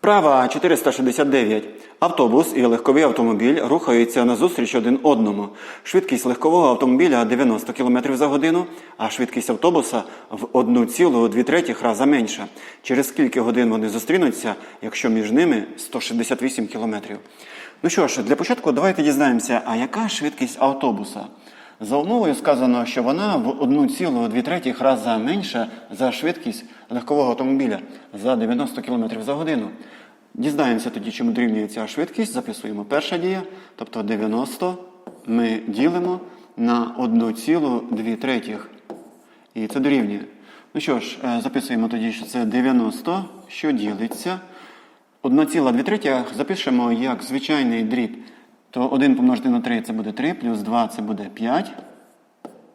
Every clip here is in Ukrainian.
Вправа 469. Автобус і легковий автомобіль рухаються назустріч один одному. Швидкість легкового автомобіля 90 км за годину, а швидкість автобуса в 1,2 третіх раза менша. Через скільки годин вони зустрінуться, якщо між ними 168 км? Ну що ж, для початку давайте дізнаємося, а яка швидкість автобуса? За умовою сказано, що вона в 1,2 третіх раза менша за швидкість легкового автомобіля за 90 км за годину. Дізнаємося тоді, чому дорівнює ця швидкість. Записуємо перша дія, тобто 90 ми ділимо на 1,2 третіх. І це дорівнює. Ну що ж, е, записуємо тоді, що це 90, що ділиться. 1,2 третіх запишемо як звичайний дріб. То 1 помножити на 3 це буде 3, плюс 2 це буде 5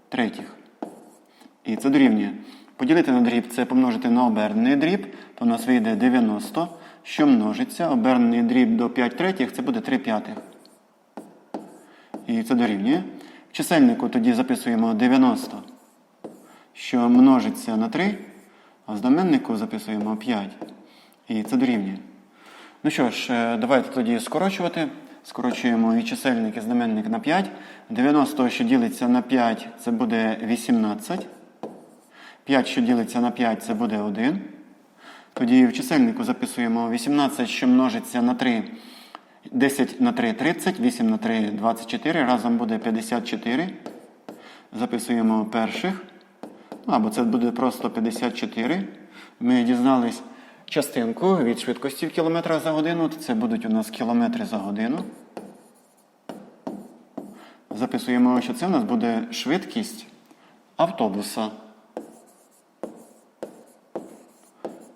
третіх. І це дорівнює. Поділити на дріб це помножити на обернений дріб, то у нас вийде 90, що множиться. Обернений дріб до 5 третіх це буде 3 п'ятих. І це дорівнює. В чисельнику тоді записуємо 90, що множиться на 3, а в знаменнику записуємо 5. І це дорівнює. Ну що ж, е, давайте тоді скорочувати. Скорочуємо і чисельник, і знаменник на 5. 90, що ділиться на 5, це буде 18. 5, що ділиться на 5, це буде 1. Тоді в чисельнику записуємо 18, що множиться на 3. 10 на 3 30, 8 на 3 24. Разом буде 54. Записуємо перших. Ну, або це буде просто 54. Ми дізнались частинку від швидкості в кілометрах за годину. Це будуть у нас кілометри за годину. Записуємо, що це у нас буде швидкість автобуса.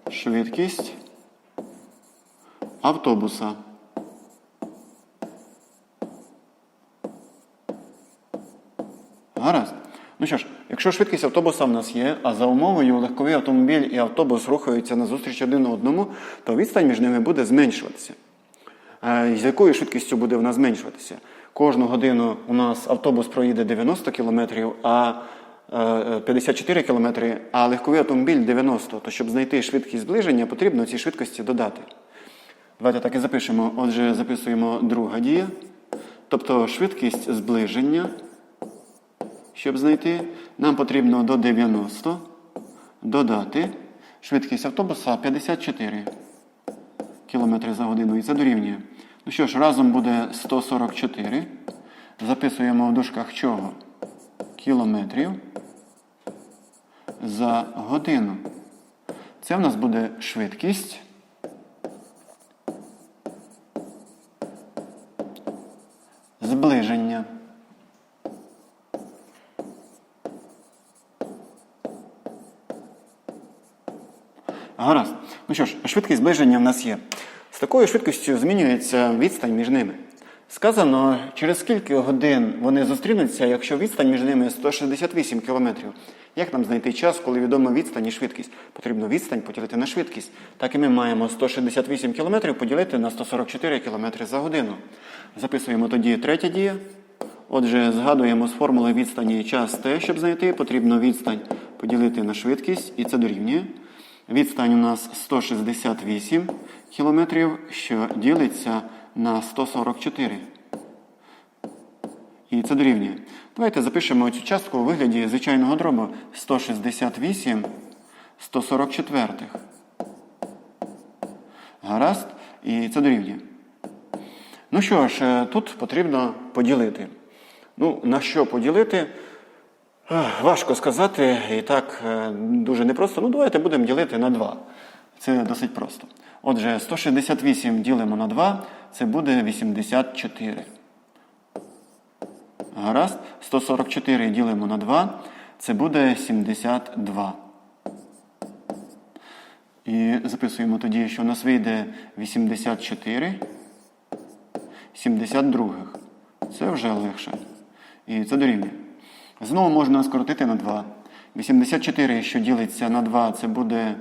Швидкість автобуса. Гаразд. Ну що ж, якщо швидкість автобуса в нас є, а за умовою легковий автомобіль і автобус рухаються назустріч один одному, то відстань між ними буде зменшуватися. Е, З якою швидкістю буде вона зменшуватися? Кожну годину у нас автобус проїде 90 км, а е, 54 км, а легковий автомобіль 90. То щоб знайти швидкість зближення, потрібно ці швидкості додати. Давайте так і запишемо. Отже, записуємо друга дія. Тобто швидкість зближення. Щоб знайти, нам потрібно до 90 додати швидкість автобуса 54 км за годину. І це дорівнює. Ну що ж, разом буде 144. Записуємо в дужках чого? Кілометрів за годину. Це в нас буде швидкість. Зближення. Гаразд. Ну що ж, швидкість зближення в нас є. З такою швидкістю змінюється відстань між ними. Сказано, через скільки годин вони зустрінуться, якщо відстань між ними 168 км. Як нам знайти час, коли відома відстань і швидкість? Потрібно відстань поділити на швидкість. Так і ми маємо 168 км поділити на 144 км за годину. Записуємо тоді третя дія. Отже, згадуємо з формули відстані час Т, щоб знайти, потрібно відстань поділити на швидкість, і це дорівнює. Відстань у нас 168 км, що ділиться на 144. І це дорівнює. Давайте запишемо цю частку у вигляді звичайного дробу 168 144. Гаразд, і це дорівнює. Ну що ж, е, тут потрібно поділити. Ну, на що поділити? Важко сказати, і так е, дуже непросто. Ну, давайте будемо ділити на 2. Це досить просто. Отже, 168 ділимо на 2, це буде 84. Гаразд. 144 ділимо на 2, це буде 72. І записуємо тоді, що у нас вийде 84 72. Це вже легше. І це дорівнює. Знову можна скоротити на 2. 84, що ділиться на 2, це буде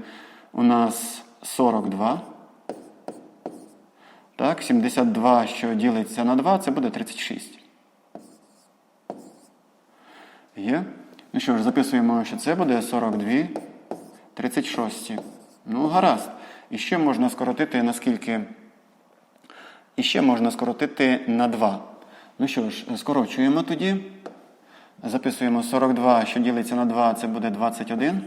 у нас 42. Так, 72, що ділиться на 2, це буде 36. Є? Ну що ж, записуємо, що це буде 42, 36. Ну, гаразд. І ще можна скоротити наскільки? І ще можна скоротити на 2. Ну що ж, скорочуємо тоді. Записуємо 42, що ділиться на 2, це буде 21.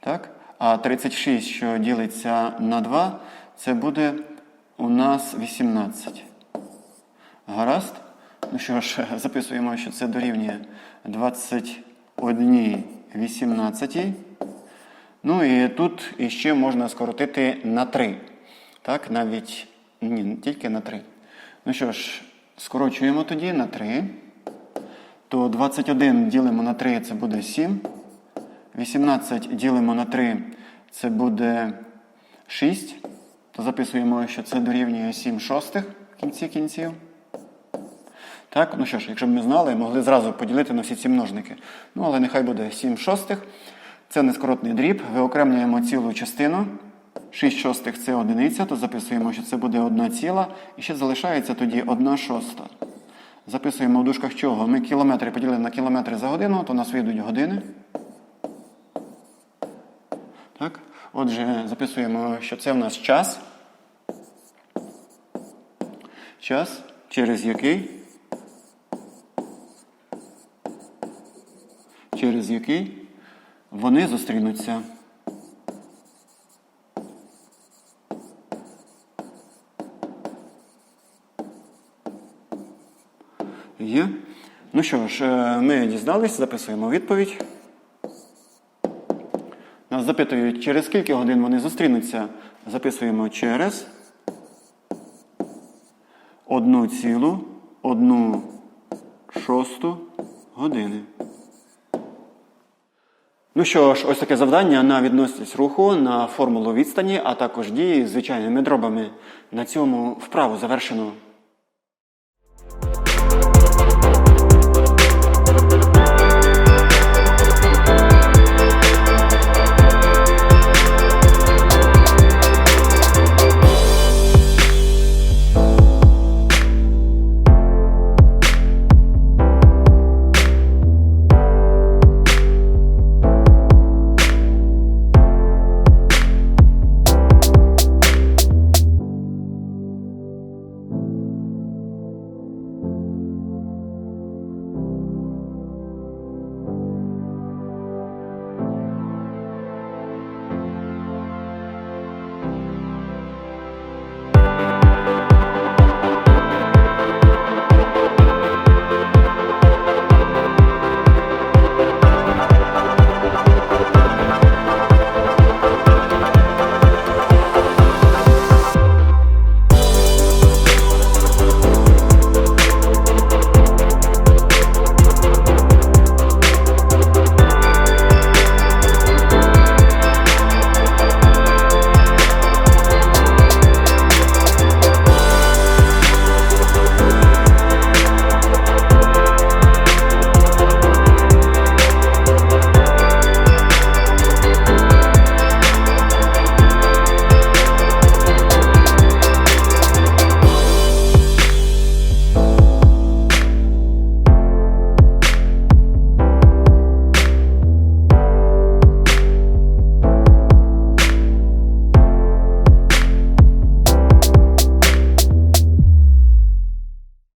Так? А 36, що ділиться на 2, це буде у нас 18. Гаразд? Ну що ж, записуємо, що це дорівнює 21 18. Ну і тут іще можна скоротити на 3. Так, навіть ні, тільки на 3. Ну що ж, скорочуємо тоді на 3. То 21 ділимо на 3, це буде 7. 18 ділимо на 3, це буде 6. То записуємо, що це дорівнює 7 шостих в кінці кінців. Так, ну що ж, якщо б ми знали, могли зразу поділити на всі ці множники. Ну, але нехай буде 7 шостих. Це нескоротний дріб. Виокремлюємо цілу частину. 6 шостих це одиниця, то записуємо, що це буде 1 ціла. І ще залишається тоді 1 шоста. Записуємо в дужках чого? Ми кілометри поділили на кілометри за годину, то у нас вийдуть години. Так? Отже, записуємо, що це в нас час. Час, через який. Через який вони зустрінуться. Є. Ну що ж, е, ми дізнались, записуємо відповідь. Нас запитують, через скільки годин вони зустрінуться. Записуємо через одну цілу, одну шосту години. Ну що ж, ось таке завдання на відносність руху, на формулу відстані, а також дії з звичайними дробами. На цьому вправу завершено.